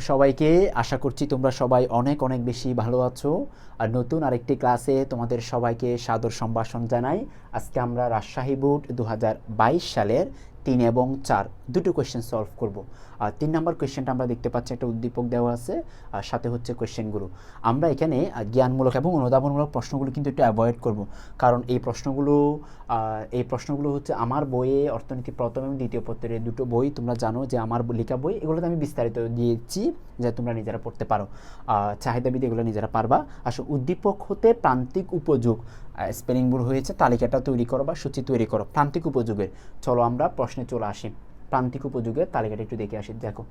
সবাইকে আশা করছি তোমরা সবাই অনেক অনেক বেশি ভালো আছো। আর নতুন আরেকটি ক্লাসে তোমাদের সবাইকে সাদর সম্ভাষণ জানাই। আজকে আমরা রাজশাহী বোর্ড দু হাজার বাইশ সালের তিন এবং চার, দুটো কোয়েশ্চেন সলভ করব। আর তিন নম্বর কোয়েশ্চেনটা আমরা দেখতে পাচ্ছি, একটা উদ্দীপক দেওয়া আছে, আর সাথে হচ্ছে কোয়েশ্চেনগুলো আমরা এখানে জ্ঞানমূলক এবং অনুধাবনমূলক প্রশ্নগুলো কিন্তু একটু অ্যাভয়েড করব। কারণ এই প্রশ্নগুলো এই প্রশ্নগুলো হচ্ছে আমার বইয়ে অর্থনীতি প্রথম এবং দ্বিতীয় পত্রের দুটো বই, তোমরা জানো যে আমার লেখা বই, এগুলোতে আমি বিস্তারিত দিয়েছি যে তোমরা নিজেরা পড়তে পারো। চাহিদাবিদ এগুলো নিজেরা পারবা। আসলে উদ্দীপক হতে প্রান্তিক উপযোগ স্পেলিং হয়েছে, তালিকাটা তৈরি করো বা সূচি তৈরি করো, প্রান্তিক উপযোগের। চলো আমরা প্রশ্নে চলে আসি। প্রান্তিক উপযোগের তালিকাটা একটু দেখে আসি, দেখো।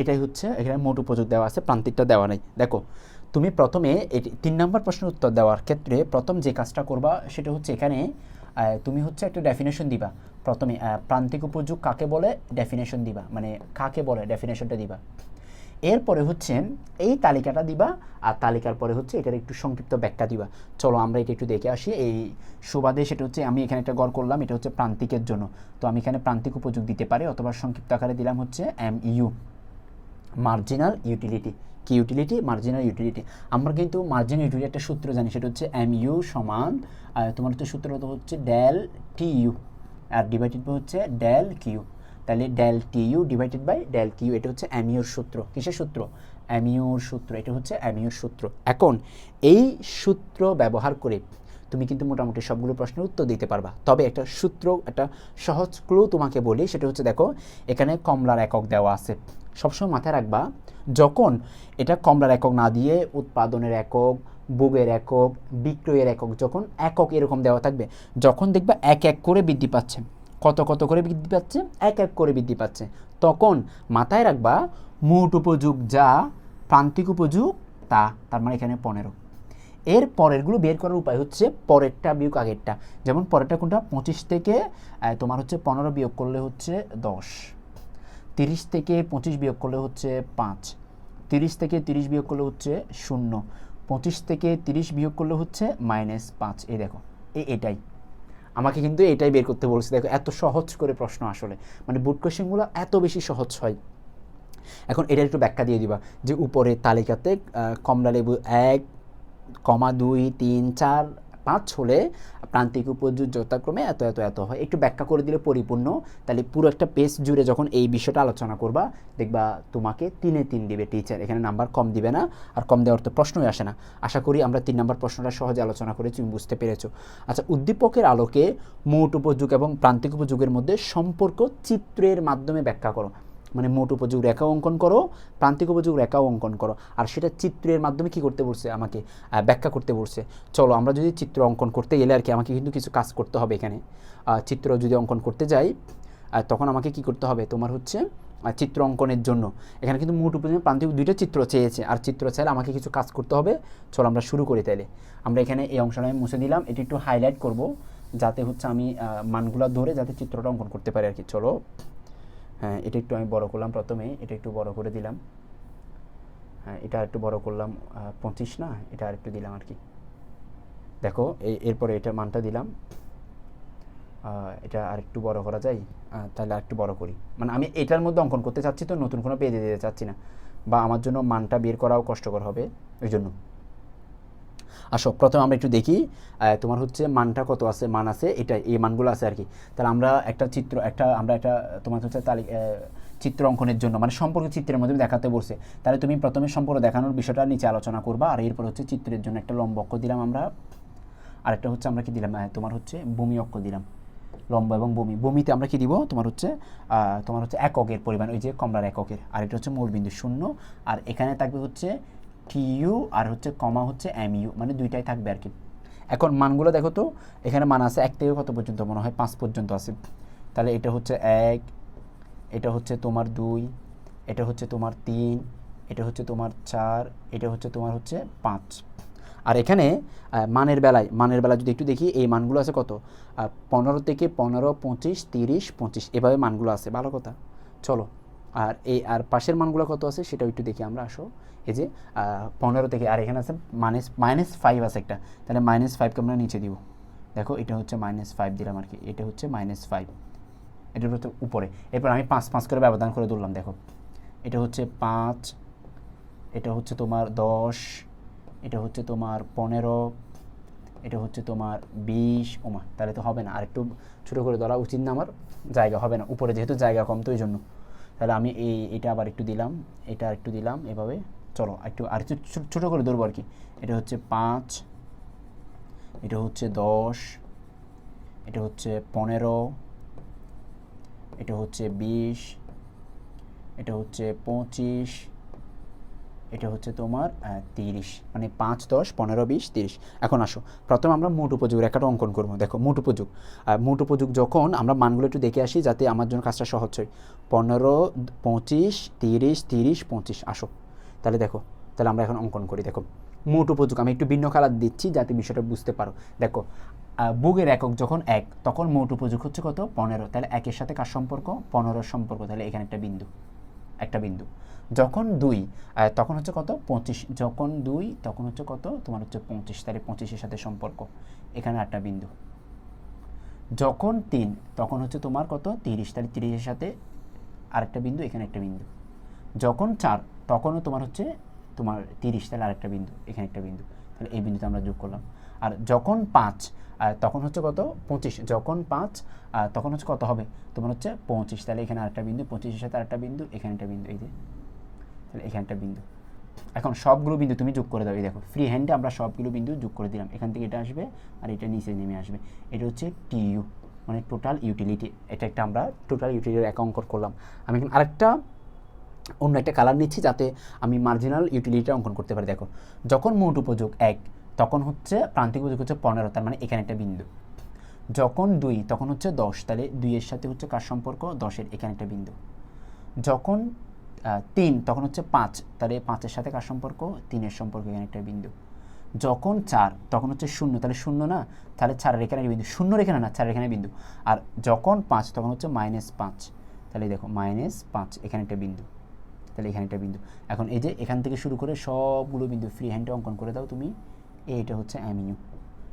এটাই হচ্ছে, এখানে মোট উপযোগ দেওয়া আছে, প্রান্তিকটা দেওয়া নেই। দেখো, তুমি প্রথমে এটি, তিন নম্বর প্রশ্নের উত্তর দেওয়ার ক্ষেত্রে প্রথম যে কাজটা করবা, সেটা হচ্ছে এখানে তুমি হচ্ছে একটা ডেফিনেশন দিবা। প্রথমে প্রান্তিক উপযোগ কাকে বলে? ডেফিনেশন দিবা। মানে কাকে বলে? ডেফিনেশনটা দিবা। এরপরে হচ্ছে এই তালিকাটা দিবা, আর তালিকার পরে হচ্ছে এটার একটু সংক্ষিপ্ত ব্যাখ্যা দিবা। চলো আমরা এটা একটু দেখে আসি। এই সুবাদে সেটা হচ্ছে আমি এখানে একটা গড় করলাম, এটা হচ্ছে প্রান্তিকের জন্য। তো আমি এখানে প্রান্তিক উপযোগ দিতে পারি, অথবা সংক্ষিপ্ত আকারে দিলাম হচ্ছে এম ইউ মার্জিনাল ইউটিলিটি কি ইউটিলিটি মার্জিনাল ইউটিলিটি আমরা কিন্তু মার্জিনাল ইউটিলিটি একটা সূত্র জানি, সেটা হচ্ছে এম ইউ সমান তোমার হচ্ছে সূত্র হচ্ছে del T U R divided হচ্ছে ডেল কিউ তাহলে del T U divided by del Q এটা হচ্ছে অ্যামিওর সূত্র। কিসের সূত্র? অ্যামিওর সূত্র, এটা হচ্ছে অ্যামিওর সূত্র। এখন, এই সূত্র ব্যবহার করে তুমি কিন্তু মোটামুটি সবগুলো প্রশ্নের উত্তর দিতে পারবা। তবে একটা সূত্র, একটা সহজ ক্লু তোমাকে বলি, সেটা হচ্ছে দেখো, এখানে কমলার একক দেওয়া আছে। সবসময় মাথায় রাখবা, যখন এটা কমলার একক না দিয়ে উৎপাদনের একক বুগের একক, বিক্রয়ের একক, যখন একক এরকম দেওয়া থাকবে, যখন দেখবা এক এক করে বৃদ্ধি পাচ্ছে। কত কত করে বৃদ্ধি পাচ্ছে? এক এক করে বৃদ্ধি পাচ্ছে। তখন মাথায় রাখবা, মোট উপযোগ যা, প্রান্তিক উপযোগ তা, তার মানে এখানে পনেরো। এর পরেরগুলো বের করার উপায় হচ্ছে পরেরটা বিয়োগ আগেরটা। যেমন পরেরটা কোনটা? পঁচিশ থেকে তোমার হচ্ছে পনেরো বিয়োগ করলে হচ্ছে দশ। তিরিশ থেকে পঁচিশ বিয়োগ করলে হচ্ছে পাঁচ। তিরিশ থেকে তিরিশ বিয়োগ করলে হচ্ছে শূন্য। পঁচিশ থেকে তিরিশ বিয়োগ করলে হচ্ছে মাইনাস পাঁচ। এই দেখো এটাই। আমাকে কিন্তু এটাই বের করতে বলছে। দেখো, এত সহজ করে প্রশ্ন আসলে। মানে বুট কোয়েশ্চেনগুলো এত বেশি সহজ হয়। এখন এটা একটু ব্যাখ্যা দিয়ে দিবা, যে উপরে তালিকাতে কমলা লেবু এক, কমা দুই, তিন, চার পাঁচ হলে প্রান্তিক উপযোগ যথাক্রমে এত এত এত হয়। একটু ব্যাখ্যা করে দিলে পরিপূর্ণ। তাহলে পুরো একটা পেজ জুড়ে যখন এই বিষয়টা আলোচনা করবা, দেখবা তোমাকে তিনে তিন দিবে টিচার এখানে নাম্বার কম দিবে না, আর কম দেওয়ার তো প্রশ্নই আসে না। আশা করি আমরা তিন নাম্বার প্রশ্নটা সহজে আলোচনা করেছি, তুমি বুঝতে পেরেছ। আচ্ছা উদ্দীপকের আলোকে মোট উপযোগ এবং প্রান্তিক উপযোগের মধ্যে সম্পর্ক চিত্রের মাধ্যমে ব্যাখ্যা করো। মানে মোট উপযোগ রেখা অঙ্কন করো, প্রান্তিক উপযোগ রেখাও অঙ্কন করো। আর সেটা চিত্রের মাধ্যমে কি করতে বলছে? আমাকে ব্যাখ্যা করতে বলছে। চলো, আমরা যদি চিত্র অঙ্কন করতে গেলে আর কি আমাকে কিন্তু কিছু কাজ করতে হবে এখানে। চিত্র যদি অঙ্কন করতে যাই তখন আমাকে কি করতে হবে? তোমার হচ্ছে চিত্র অঙ্কনের জন্য। এখানে কিন্তু মোট উপযোগ প্রান্তিক দুইটা চিত্র চেয়েছে। আর চিত্র চাইলে আমাকে কিছু কাজ করতে হবে। চলো, আমরা শুরু করি তাইলে। আমরা এখানে এই অংশটা আমি মুছে দিলাম এটি একটু হাইলাইট করব, যাতে হচ্ছে আমি মানগুলো ধরে যাতে চিত্রটা অঙ্কন করতে পারি আর কি। চলো। হ্যাঁ এটা একটু আমি বড় করলাম প্রথমে, এটা একটু বড় করে দিলাম। হ্যাঁ এটা একটু বড় করলাম পঁচিশ না, এটা আর একটু দিলাম আর কি। দেখো এই এরপরে এটা মানটা দিলাম। এটা আর একটু বড় করা যায় তাহলে আর একটু বড় করি। মানে আমি এটার মধ্যে অঙ্কন করতে চাচ্ছি তো, নতুন কোনো পেজে দিতে চাচ্ছি না। বা আমার জন্য মানটা বের করাও কষ্টকর হবে, ওই জন্য। আসো প্রথমে আমরা একটু দেখি তোমার হচ্ছে মানটা কত আছে মান আছে এটা এই মানগুলো আছে আর কি তাহলে আমরা একটা চিত্র একটা আমরা একটা তোমার হচ্ছে তালি আহ, চিত্র অঙ্কনের জন্য মানে সম্পর্ক চিত্রের মধ্যে দেখাতে বলছে। তাহলে তুমি প্রথমে সম্পর্ক দেখানোর বিষয়টা নিচে আলোচনা করবা আর এরপর হচ্ছে চিত্রের জন্য একটা লম্ব অক্ষ দিলাম আমরা। আরেকটা হচ্ছে আমরা কি দিলাম? তোমার হচ্ছে ভূমি অক্ষ দিলাম। লম্ব এবং ভূমি। ভূমিতে আমরা কি দিব? তোমার হচ্ছে তোমার হচ্ছে এককের পরিমাণ ওই যে কমলার এককের। আর এটা হচ্ছে মূলবিন্দু শূন্য। আর এখানে থাকবে হচ্ছে টিইউ আর হচ্ছে কমা হচ্ছে এমইউ মানে দুইটাই থাকবে আর কি। এখন মানগুলো দেখো তো, এখানে মান আছে এক থেকে কত পর্যন্ত? মনে হয় পাঁচ পর্যন্ত আছে। তাহলে এটা হচ্ছে এক, এটা হচ্ছে তোমার দুই, এটা হচ্ছে তোমার তিন, এটা হচ্ছে তোমার চার, এটা হচ্ছে তোমার হচ্ছে পাঁচ। আর এখানে মানের বেলায় মানের বেলায় যদি একটু দেখি, এই মানগুলো আছে কত? পনেরো থেকে পনেরো, পঁচিশ, তিরিশ, পঁচিশ, এভাবে মানগুলো আছে। ভালো কথা। চলো, আর এই, আর পাশের মানগুলো কত আছে? সেটাও একটু দেখি আমরা, আসো। এই যে পনেরো থেকে, আর এখানে আছে মাইনাস মাইনাস ফাইভ আছে একটা। তাহলে মাইনাস ফাইভকে আমরা নিচে দিব। দেখো, এটা হচ্ছে মাইনাস ফাইভ দিলাম আর কি। এটা হচ্ছে মাইনাস ফাইভ এটার হচ্ছে উপরে। এরপর আমি পাঁচ পাঁচ করে ব্যবধান করে তুললাম দেখো। এটা হচ্ছে পাঁচ, এটা হচ্ছে তোমার দশ, এটা হচ্ছে তোমার পনেরো, এটা হচ্ছে তোমার বিশ। ওমা, তাহলে তো হবে না। আর একটু ছোটো করে ধরা উচিত না আমার। জায়গা হবে না। উপরে যেহেতু জায়গা কম, তো ওই জন্য তাহলে আমি এই, এটা আবার একটু দিলাম, এটা আর একটু দিলাম, এভাবে চলো, একটু আর একটু ছোটো করে ধরবো আর কি। এটা হচ্ছে পাঁচ, এটা হচ্ছে দশ, এটা হচ্ছে পনেরো, এটা হচ্ছে বিশ, এটা হচ্ছে পঁচিশ, এটা হচ্ছে তোমার তিরিশ। মানে পাঁচ, দশ, পনেরো, বিশ, তিরিশ। এখন আসো, প্রথমে আমরা মোট উপযোগ রেখাটা অঙ্কন করব। দেখো, মোট উপযোগ। মোট উপযোগ যখন আমরা মানগুলো একটু দেখে আসি, যাতে আমার জন্য কাজটা সহজ হয়। পনেরো, পঁচিশ, তিরিশ তিরিশ, পঁচিশ। আসো। তাহলে দেখো, তাহলে আমরা এখন অঙ্কন করি। দেখো, মোট উপযোগ, আমি একটু ভিন্ন কালার দিচ্ছি যাতে বিষয়টা বুঝতে পারো। দেখো বুগের একক যখন এক, তখন মোট উপযোগ হচ্ছে কত? পনেরো। তাহলে একের সাথে কার সম্পর্ক? পনেরোর সম্পর্ক। তাহলে এখানে একটা বিন্দু একটা বিন্দু। যখন দুই তখন হচ্ছে কত? পঁচিশ। যখন দুই, তখন হচ্ছে কত? তোমার হচ্ছে পঁচিশ। তাহলে পঁচিশের সাথে সম্পর্ক। এখানে একটা বিন্দু। যখন তিন, তখন হচ্ছে তোমার কত? তিরিশ। তাহলে তিরিশের সাথে আরেকটা বিন্দু, এখানে একটা বিন্দু। যখন চার তখনও তোমার হচ্ছে তোমার তিরিশ, তাহলে আরেকটা বিন্দু, এখানে একটা বিন্দু, তাহলে এই বিন্দুতে আমরা যোগ করলাম। আর যখন পাঁচ তখন হচ্ছে কত? পঁচিশ। যখন পাঁচ তখন হচ্ছে কত হবে? তোমার হচ্ছে পঁচিশ। তাহলে এখানে আরেকটা বিন্দু, পঁচিশের সাথে আরেকটা বিন্দু, এখানে একটা বিন্দু, এই যে। তাহলে এখানে একটা বিন্দু। এখন সবগুলো বিন্দু তুমি যোগ করে দাও, এই দেখো ফ্রি হ্যান্ডে আমরা সবগুলো বিন্দু যোগ করে দিলাম। এখান থেকে এটা আসবে, আর এটা নিচে নেমে আসবে। এটা হচ্ছে টিইউ মানে টোটাল ইউটিলিটি এটা একটা আমরা টোটাল ইউটিলিটির অ্যাকাউন্ট করলাম। আমি এখন আরেকটা অন্য একটা কালার নিচ্ছি যাতে আমি মার্জিনাল ইউটিলিটি অঙ্কন করতে পারি। দেখো, যখন মোট উপযোগ এক, তখন হচ্ছে প্রান্তিক উপযোগ হচ্ছে পনেরো, তার মানে এখানে একটা বিন্দু। যখন দুই, তখন হচ্ছে দশ, তাহলে দুইয়ের সাথে হচ্ছে কার সম্পর্ক? দশের, এখানে একটা বিন্দু। যখন তিন, তখন হচ্ছে পাঁচ, তাহলে পাঁচের সাথে কার সম্পর্ক? তিনের সম্পর্ক, এখানে একটা বিন্দু। যখন চার, তখন হচ্ছে শূন্য, তাহলে শূন্য না? তাহলে চারের এখানে বিন্দু। শূন্য এখানে না, চারের এখানে বিন্দু। আর যখন পাঁচ, তখন হচ্ছে মাইনাস পাঁচ। তাহলে দেখো মাইনাস পাঁচ, এখানে একটা বিন্দু। তাহলে এখানে একটা বিন্দু। এখন এই যে এখান থেকে শুরু করে সবগুলো বিন্দু ফ্রি হ্যান্ডে অঙ্কন করে দাও তুমি। এইটা হচ্ছে অ্যামিনিউ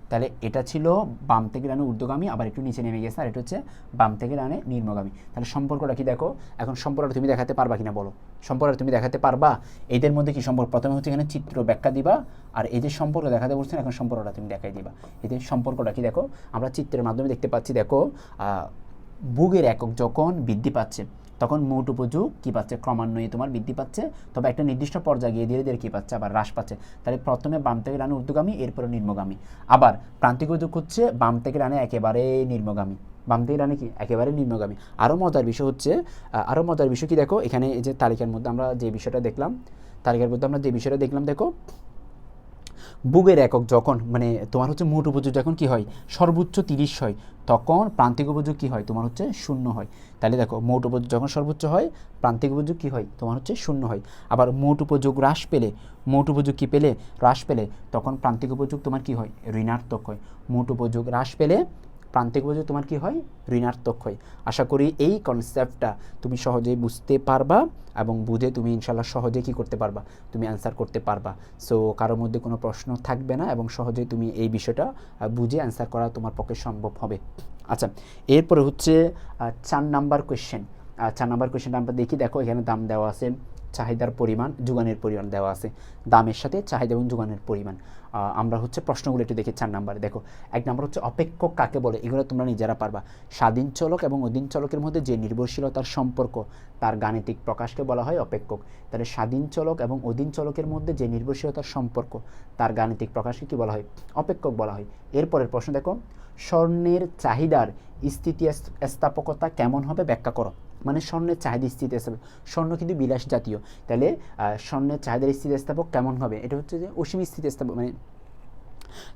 তাহলে এটা ছিল বাম থেকে ডানে ঊর্ধ্বগামী, আবার একটু নিচে নেমে গেছে, আর এটা হচ্ছে বাম থেকে ডানে নিম্নগামী। তাহলে সম্পর্কটা কি দেখো? এখন সম্পর্কটা তুমি দেখাতে পারবা কিনা বলো? সম্পর্কটা তুমি দেখাতে পারবা? এদের মধ্যে কি সম্পর্ক? প্রথমে হচ্ছে এখানে চিত্র ব্যাখ্যা দিবা, আর যে সম্পর্ক দেখাতে বলছেন, এখন সম্পর্কটা তুমি দেখাই দিবা। এদের সম্পর্কটা কি দেখো? আমরা চিত্রের মাধ্যমে দেখতে পাচ্ছি, দেখো ভোগের একক যখন বৃদ্ধি পাচ্ছে তখন মোট উপযোগ কী পাচ্ছে? ক্রমান্বয়ে তোমার বৃদ্ধি পাচ্ছে। তবে একটা নির্দিষ্ট পর্যায়ে গিয়ে ধীরে ধীরে কী পাচ্ছে? আবার হ্রাস পাচ্ছে। তাহলে প্রথমে বাম থেকে ডানে ঊর্ধ্বগামী, এরপরে নিম্নগামী। আবার প্রান্তিক উদ্যোগ হচ্ছে বাম থেকে ডানে একেবারে নিম্নগামী। বাম থেকে ডানে কি? একেবারে নিম্নগামী। আরও মজার বিষয় হচ্ছে আরও মজার বিষয় কি দেখো? এখানে এই যে তালিকার মধ্যে আমরা যে বিষয়টা দেখলাম, তালিকার মধ্যে আমরা যে বিষয়টা দেখলাম, দেখো বুগের একক যখন মানে তোমার হচ্ছে মোট উপযোগ যখন কি হয়? সর্বোচ্চ তিরিশ হয়। তখন প্রান্তিক উপযোগ কী হয়? তোমার হচ্ছে শূন্য হয়। তাহলে দেখো, মোট উপযোগ যখন সর্বোচ্চ হয়, প্রান্তিক উপযোগ কী হয়? তোমার হচ্ছে শূন্য হয়। আবার মোট উপযোগ হ্রাস পেলে, মোট উপযোগ কি পেলে? হ্রাস পেলে, তখন প্রান্তিক উপযোগ তোমার কি হয়? ঋণাত্মক হয়। মোট উপযোগ হ্রাস পেলে প্রান্তিক উপযোগ তোমার কি হয়? ঋণাত্মক হয়। আশা করি এই কনসেপ্টটা তুমি সহজেই বুঝতে পারবা এবং বুঝে তুমি ইনশাল্লাহ সহজে কি করতে পারবা? তুমি অ্যান্সার করতে পারবা। সো কারোর মধ্যে কোনো প্রশ্ন থাকবে না এবং সহজেই তুমি এই বিষয়টা বুঝে অ্যান্সার করা তোমার পক্ষে সম্ভব হবে। আচ্ছা এরপরে হচ্ছে চার নাম্বার কোয়েশ্চেন চার নাম্বার কোয়েশ্চেনটা আমরা দেখি, দেখো এখানে দাম দেওয়া আছে, চাহিদার পরিমাণ, যোগানের পরিমাণ দেওয়া আছে। দামের সাথে চাহিদা এবং যোগানের পরিমাণ। আমরা হচ্ছে প্রশ্নগুলো একটু দেখি চার নাম্বারে। দেখো, এক নাম্বার হচ্ছে অপেক্ষক কাকে বলে? এগুলো তোমরা নিজেরা পারবা। স্বাধীন চলক এবং অধীন চলকের মধ্যে যে নির্ভরশীলতার সম্পর্ক, তার গাণিতিক প্রকাশকে বলা হয় অপেক্ষক তাহলে স্বাধীন চলক এবং অধীন চলকের মধ্যে যে নির্ভরশীলতার সম্পর্ক, তার গাণিতিক প্রকাশকে কি বলা হয়? অপেক্ষক বলা হয়। এরপরের প্রশ্ন দেখো, স্বর্ণের চাহিদার স্থিতি স্থাপকতা কেমন হবে? ব্যাখ্যা করো। মানে স্বর্ণের চাহিদা স্থিতি স্থাপক। স্বর্ণ কিন্তু বিলাস জাতীয় তাহলে স্বর্ণের চাহিদার স্থিতি স্থাপক কেমন হবে? এটা হচ্ছে যে অসীম স্থিতি স্থাপক মানে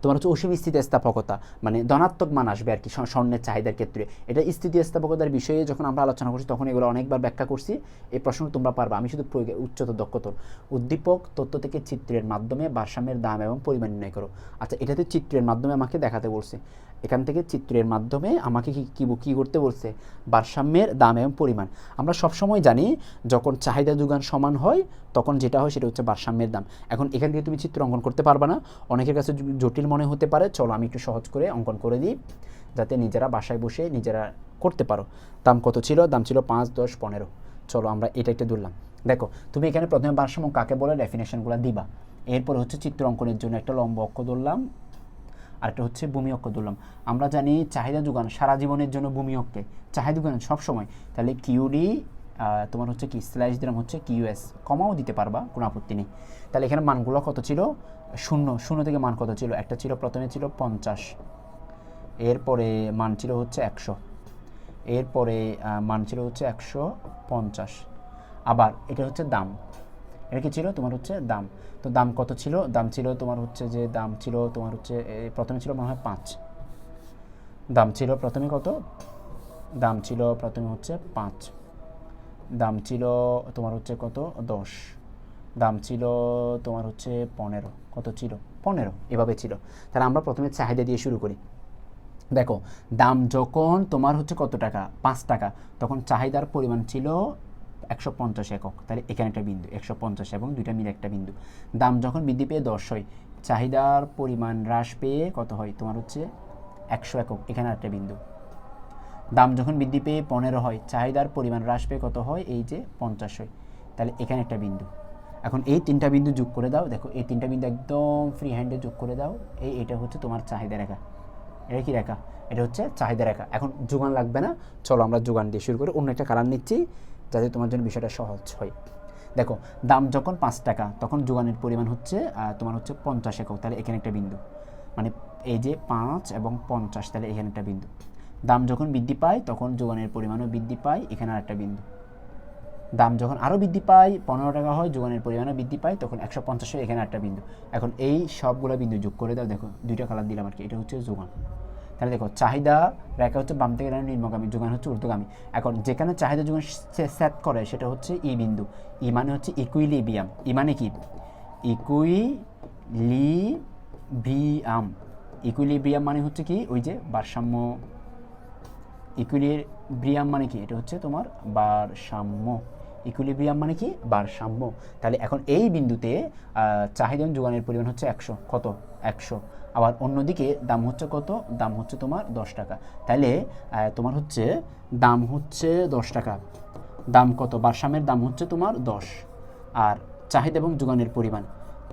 তোমার হচ্ছে অসীম স্থিতিস্থাপকতা মানে ধনাত্মক মান আসবে আর কি স্বর্ণের চাহিদার ক্ষেত্রে। এটা স্থিতিস্থাপকতার বিষয়ে যখন আমরা আলোচনা করছি, তখন এগুলো অনেকবার ব্যাখ্যা করছি। এই প্রশ্ন তোমরা পারবা। আমি শুধু উচ্চতর দক্ষতর উদ্দীপক তথ্য থেকে চিত্রের মাধ্যমে ভারসাম্যের দাম এবং পরিমাণ নির্ণয় করো। আচ্ছা এটাতে চিত্রের মাধ্যমে আমাকে দেখাতে বলছে। এখান থেকে চিত্রের মাধ্যমে আমাকে কি, কী কী করতে বলছে? ভারসাম্যের দাম এবং পরিমাণ। আমরা সবসময় জানি যখন চাহিদা যোগান সমান হয়, তখন যেটা হয় সেটা হচ্ছে ভারসাম্যের দাম। এখন এখান থেকে তুমি চিত্র অঙ্কন করতে পারবে না। অনেকের কাছে জটিল মনে হতে পারে। চলো আমি একটু সহজ করে অঙ্কন করে দিই, যাতে নিজেরা বাসায় বসে নিজেরা করতে পারো। দাম কত ছিল? দাম ছিল পাঁচ, দশ, পনেরো। চলো আমরা এটা একটা ধরলাম। দেখো, তুমি এখানে প্রথমে ভারসাম্য কাকে বলে? ডেফিনেশনগুলো দিবা। এরপরে হচ্ছে চিত্র অঙ্কনের জন্য একটা লম্ব অক্ষ ধরলাম। আরেকটা হচ্ছে ভূমি অক্ষ ধরলাম আমরা জানি চাহিদা যোগান সারা জীবনের জন্য ভূমি অক্ষে। চাহিদা যোগান সবসময়। তাহলে কিউডি তোমার হচ্ছে কি স্ল্যাশ দিলাম হচ্ছে কিউএস কমাও দিতে পারবা, কোনো আপত্তি নেই। তাহলে এখানে মানগুলো কত ছিল? শূন্য। শূন্য থেকে মান কত ছিল? একটা ছিল প্রথমে ছিল পঞ্চাশ। এরপরে মান ছিল হচ্ছে একশো। এরপরে মান ছিল হচ্ছে একশো পঞ্চাশ। আবার এটা হচ্ছে দাম। এটা কি ছিল? তোমার হচ্ছে দাম। তো দাম কত ছিল? দাম ছিল তোমার হচ্ছে যে, দাম ছিল তোমার হচ্ছে প্রথমে ছিল মনে হয় পাঁচ। দাম ছিল প্রথমে কত? দাম ছিল প্রথমে হচ্ছে পাঁচ। দাম ছিল তোমার হচ্ছে কত? দশ। দাম ছিল তোমার হচ্ছে পনেরো। কত ছিল? পনেরো। এভাবে ছিল। তাহলে আমরা প্রথমে চাহিদা দিয়ে শুরু করি। দেখো, দাম যখন তোমার হচ্ছে কত টাকা? পাঁচ টাকা। তখন চাহিদার পরিমাণ ছিল একশো পঞ্চাশ একক। তাহলে এখানে একটা বিন্দু, একশো পঞ্চাশ এবং দুইটা মিলে একটা বিন্দু। দাম যখন বৃদ্ধি পেয়ে দশ হয়, চাহিদার পরিমাণ হ্রাস পেয়ে কত হয়? তোমার হচ্ছে একশো একক, এখানে একটা বিন্দু। দাম যখন বৃদ্ধি পেয়ে পনেরো হয়, চাহিদার পরিমাণ হ্রাস পেয়ে কত হয়? এই যে পঞ্চাশ হয়। তাহলে এখানে একটা বিন্দু। এখন এই তিনটা বিন্দু যোগ করে দাও। দেখো, এই তিনটা বিন্দু একদম ফ্রি হ্যান্ডে যোগ করে দাও। এই, এটা হচ্ছে তোমার চাহিদা রেখা। এটা কি রেখা? এটা হচ্ছে চাহিদা রেখা। এখন যোগান লাগবে না। চলো আমরা যোগান দিয়ে শুরু করি। অন্য একটা কালার নিচ্ছি। যাতে তোমার জন্য বিষয়টা সহজ হয়। দেখো, দাম যখন পাঁচ টাকা, তখন যোগানের পরিমাণ হচ্ছে তোমার হচ্ছে পঞ্চাশ একক, তাহলে এখানে একটা বিন্দু। মানে এই যে পাঁচ এবং পঞ্চাশ, তাহলে এখানে একটা বিন্দু। দাম যখন বৃদ্ধি পায়, তখন যোগানের পরিমাণও বৃদ্ধি পায়, এখানে আরেকটা বিন্দু। দাম যখন আরও বৃদ্ধি পায়, পনেরো টাকা হয়, যোগানের পরিমাণও বৃদ্ধি পায়, তখন একশো পঞ্চাশ এখানে একটা বিন্দু। এখন এই সবগুলো বিন্দু যোগ করে দাও, দেখো, দুইটা কালার দিলাম আর কি, এটা হচ্ছে যোগান। তাহলে দেখো, চাহিদা রেখা হচ্ছে বাম থেকে ডানে নিম্নগামী, যোগান হচ্ছে ঊর্ধ্বগামী। এখন যেখানে চাহিদা যোগান সেট করে, সেটা হচ্ছে ই বিন্দু। ই মানে হচ্ছে ইকুইলিবিয়াম ই মানে কি? ইকুইলিবিয়াম ইকুইলিবিয়াম মানে হচ্ছে কি? ওই যে ভারসাম্য। ইকুইলিব্রিয়াম মানে কি? এটা হচ্ছে তোমার ভারসাম্য। ইকুইলিব্রিয়াম মানে কি? ভারসাম্য। তাহলে এখন এই বিন্দুতে চাহিদা যোগানের পরিমাণ হচ্ছে একশো। কত? একশো। আবার অন্যদিকে দাম হচ্ছে কত? দাম হচ্ছে তোমার দশ টাকা। তাহলে তোমার হচ্ছে দাম হচ্ছে দশ টাকা। দাম কত? ভারসাম্যের দাম হচ্ছে তোমার দশ। আর চাহিদা এবং যোগানের পরিমাণ।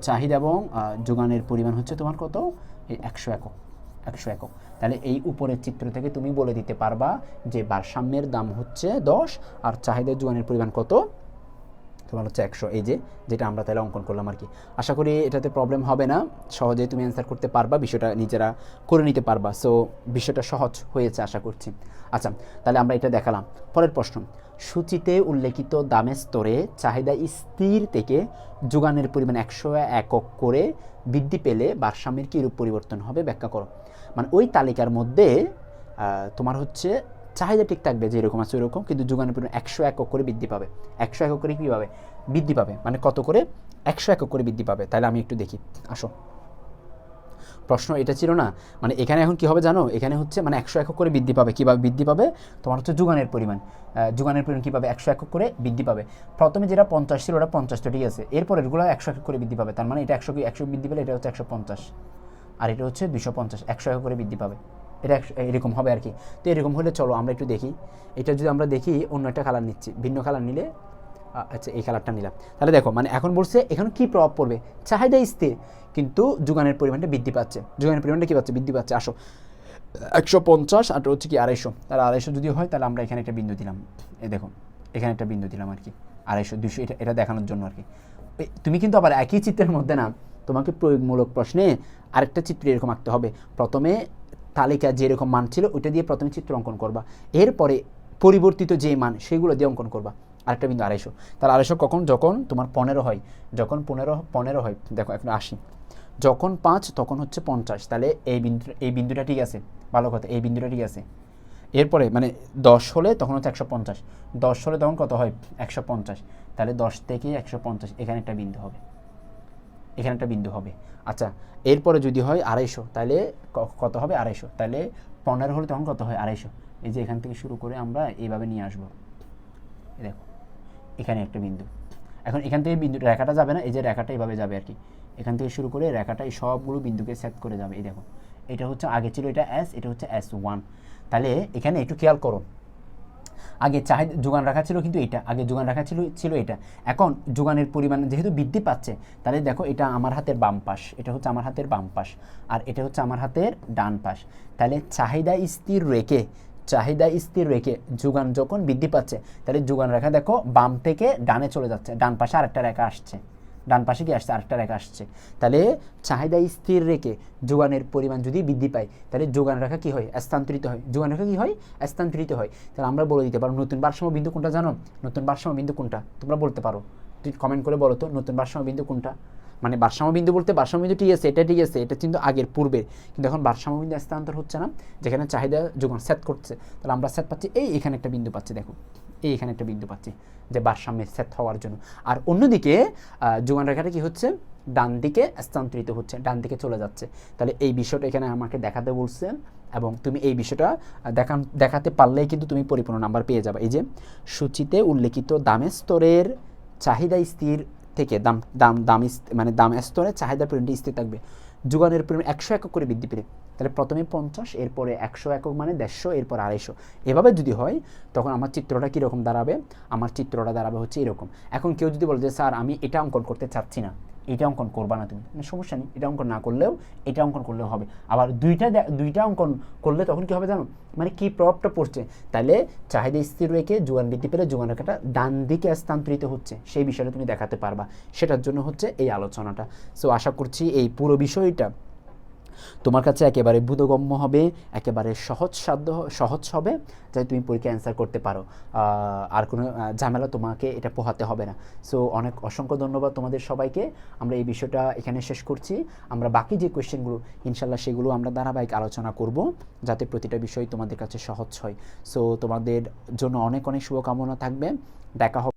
চাহিদা এবং যোগানের পরিমাণ হচ্ছে তোমার কত? একশো একক। একশো একক। তাহলে এই উপরের চিত্র থেকে তুমি বলে দিতে পারবা যে ভারসাম্যের দাম হচ্ছে দশ, আর চাহিদা যোগানের পরিমাণ কত? তোমার হচ্ছে একশো। এই যে, যেটা আমরা তাহলে অঙ্কন করলাম আর কি। আশা করি এটাতে প্রবলেম হবে না। সহজেই তুমি অ্যান্সার করতে পারবা, বিষয়টা নিজেরা করে নিতে পারবা। সো বিষয়টা সহজ হয়েছে আশা করছি। আচ্ছা তাহলে আমরা এটা দেখালাম। পরের প্রশ্ন। সূচিতে উল্লেখিত দামের স্তরে চাহিদা স্থির থেকে যোগানের পরিমাণ একশো একক করে বৃদ্ধি পেলে ভারসাম্যের কীরূপ পরিবর্তন হবে? ব্যাখ্যা করো। মানে ওই তালিকার মধ্যে তোমার হচ্ছে চাহিদা ঠিক থাকবে যেরকম আছে ওরকম, কিন্তু যোগানের পরিমাণ একশো একক করে বৃদ্ধি পাবে। একশো একক করে কী পাবে? বৃদ্ধি পাবে। মানে কত করে? একশো একক করে বৃদ্ধি পাবে। তাহলে আমি একটু দেখি। আসো। প্রশ্ন এটা ছিল না। মানে এখানে এখন কি হবে জানো? এখানে হচ্ছে মানে একশো একক করে বৃদ্ধি পাবে। কীভাবে বৃদ্ধি পাবে? তোমার হচ্ছে যোগানের পরিমাণ। যোগানের পরিমাণ কী পাবে? একশো একক করে বৃদ্ধি পাবে। প্রথমে যেটা পঞ্চাশ ছিল, ওটা পঞ্চাশটা ঠিক আছে। এরপর এগুলো একশো একক করে বৃদ্ধি পাবে। তার মানে এটা একশো একশো বৃদ্ধি পেলে এটা হচ্ছে একশো পঞ্চাশ। আর এটা হচ্ছে দুশো পঞ্চাশ, একশো একক করে বৃদ্ধি পাবে। এটা এরকম হবে আর কি। তো এরকম হলে চলো আমরা একটু দেখি। এটা যদি আমরা দেখি, অন্য একটা কালার নিচ্ছি, ভিন্ন কালার নিলে আচ্ছা এই কালারটা নিলাম। তাহলে দেখো মানে এখন বলছে, এখানে কি প্রভাব পড়বে? চাহিদা স্থির, কিন্তু যোগানের পরিমাণটা বৃদ্ধি পাচ্ছে। যোগানের পরিমাণটা কী পাচ্ছে? বৃদ্ধি পাচ্ছে। আসো। একশো পঞ্চাশ আর হচ্ছে কি আড়াইশো। তাহলে আড়াইশো যদি হয়, তাহলে আমরা এখানে একটা বিন্দু দিলাম। এই দেখো, এখানে একটা বিন্দু দিলাম আর কি। আড়াইশো দুশো এটা এটা দেখানোর জন্য আর কি। তুমি কিন্তু আবার একই চিত্রের মধ্যে না তোমাকে প্রয়োগমূলক প্রশ্নে আরেকটা চিত্র এরকম আঁকতে হবে। প্রথমে তালিকা যেরকম মান ছিল, ওইটা দিয়ে প্রথমে চিত্র অঙ্কন করবা। এরপরে পরিবর্তিত যে মান, সেগুলো দিয়ে অঙ্কন করবা। আরেকটা বিন্দু, আড়াইশো। তাহলে আড়াইশো কখন? যখন তোমার পনেরো হয়। যখন পনেরো পনেরো হয়, দেখো, এখন আশি। যখন পাঁচ, তখন হচ্ছে পঞ্চাশ। তাহলে এই বিন্দু, এই বিন্দুটা ঠিক আছে? ভালো কথা, এই বিন্দুটা ঠিক আছে। এরপরে মানে দশ হলে তখন হচ্ছে একশো পঞ্চাশ। দশ হলে তখন কত হয়? একশো পঞ্চাশ। তাহলে দশ থেকে একশো পঞ্চাশ, এখানে একটা বিন্দু হবে। এখানে একটা বিন্দু হবে। আচ্ছা এরপরে যদি হয় আড়াইশো, তাহলে কত হবে আড়াইশো? তাহলে পনেরো হলে তখন কত হয় আড়াইশো? এই যে এখান থেকে শুরু করে আমরা এইভাবে নিয়ে আসব। দেখো, এখানে একটা বিন্দু। এখন এখান থেকে বিন্দু, রেখাটা যাবে না, এই যে রেখাটা এইভাবে যাবে আর কি। এখান থেকে শুরু করে রেখাটা এই সবগুলো বিন্দুকে সেট করে যাবে। এই দেখো, এটা হচ্ছে আগে ছিল এটা এস এটা হচ্ছে এস ওয়ান তাহলে এখানে একটু খেয়াল করো আগে চাহিদা, যোগান রাখা ছিল কিন্তু এটা আগে যোগান রাখা ছিল ছিল এটা এখন যোগানের পরিমাণ যেহেতু বৃদ্ধি পাচ্ছে, তাহলে দেখো এটা আমার হাতের বাম পাশ, এটা হচ্ছে আমার হাতের বাম পাশ, আর এটা হচ্ছে আমার হাতের ডান পাশ। তাহলে চাহিদা স্থির রেখে, চাহিদা স্থির রেখে যোগান যখন বৃদ্ধি পাচ্ছে, তাহলে যোগান রেখা দেখো বাম থেকে ডানে চলে যাচ্ছে, ডান পাশে আরেকটা রেখা আসছে। ডান পাশে কি আসছে, আরেকটা রেখা আসছে। তাহলে চাহিদা স্থির রেখে যোগানের পরিমাণ যদি বৃদ্ধি পায়, তাহলে যোগান রেখা কি হয়? স্থানান্তরিত হয়। যোগান রেখা কি হয়? স্থানান্তরিত হয়। তাহলে আমরা বলে দিতে পারো, নতুন ভারসাম্য বিন্দু কোনটা জানো? নতুন ভারসাম্য বিন্দু কোনটা? তোমরা বলতে পারো। তুই কমেন্ট করে বলো তো, নতুন ভারসাম্য বিন্দু কোনটা? মানে ভারসাম্য বিন্দু বলতে ভারসাম্য বিন্দু ঠিক আছে, এটা ঠিক আছে, এটা কিন্তু আগের, পূর্বের। কিন্তু এখন ভারসাম্য বিন্দু স্থানান্তর হচ্ছে না, যেখানে চাহিদা যোগান সেট করছে। তাহলে আমরা সেট পাচ্ছি, এই এখানে একটা বিন্দু পাচ্ছি, দেখো। এই এখানে একটা বিন্দু পাচ্ছি যে ভারসাম্যে সেট হওয়ার জন্য। আর অন্যদিকে যোগান রেখাটা কি হচ্ছে? ডান দিকে স্থানান্তরিত হচ্ছে, ডান দিকে চলে যাচ্ছে। তাহলে এই বিষয়টা এখানে আমাকে দেখাতে বলছে এবং তুমি এই বিষয়টা দেখান দেখাতে পারলেই কিন্তু তুমি পরিপূর্ণ নাম্বার পেয়ে যাবে। এই যে, সূচিতে উল্লেখিত দামের স্তরের চাহিদা স্থির থেকে, দাম দাম দাম মানে দাম স্তরে চাহিদার পরিমাণটি স্থির থাকবে। যোগানের পরিমাণ একশো একক করে বৃদ্ধি পেলে তাহলে প্রথমে পঞ্চাশ, এরপরে একশো একক মানে দেড়শো, এরপর আড়াইশো। এভাবে যদি হয়, তখন আমার চিত্রটা কীরকম দাঁড়াবে? আমার চিত্রটা দাঁড়াবে হচ্ছে এরকম। এখন কেউ যদি বলে যে, স্যার, আমি এটা অঙ্কন করতে চাচ্ছি না। এটা অঙ্কন করবা না তুমি। মানে সমস্যা নেই। এটা অঙ্কন না করলেও, এটা অঙ্কন করলেও হবে। আবার দুইটা দুইটা অঙ্কন করলে তখন কী হবে জানো? মানে কি প্রভাবটা পড়ছে? তাহলে চাহিদা স্থির রেখে যোগান বৃদ্ধি পেলে যোগান রেখাটা ডান দিকে স্থানান্তরিত হচ্ছে। সেই বিষয়টা তুমি দেখাতে পারবা। সেটার জন্য হচ্ছে এই আলোচনাটা। সো আশা করছি এই পুরো বিষয়টা তোমার কাছে একেবারে বোধগম্য হবে, একেবারে সহজ সাধ্য, সহজ হবে যাতে তুমি পরীক্ষা অ্যান্সার করতে পারো। আর কোনো ঝামেলা তোমাকে এটা পোহাতে হবে না। সো অনেক অসংখ্য ধন্যবাদ তোমাদের সবাইকে। আমরা এই বিষয়টা এখানে শেষ করছি। আমরা বাকি যে কোয়েশ্চেনগুলো ইনশাল্লাহ সেগুলো আমরা ধারাবাহিক আলোচনা করব, যাতে প্রতিটা বিষয় তোমাদের কাছে সহজ হয়। সো তোমাদের জন্য অনেক অনেক শুভকামনা থাকবে। দেখা হবে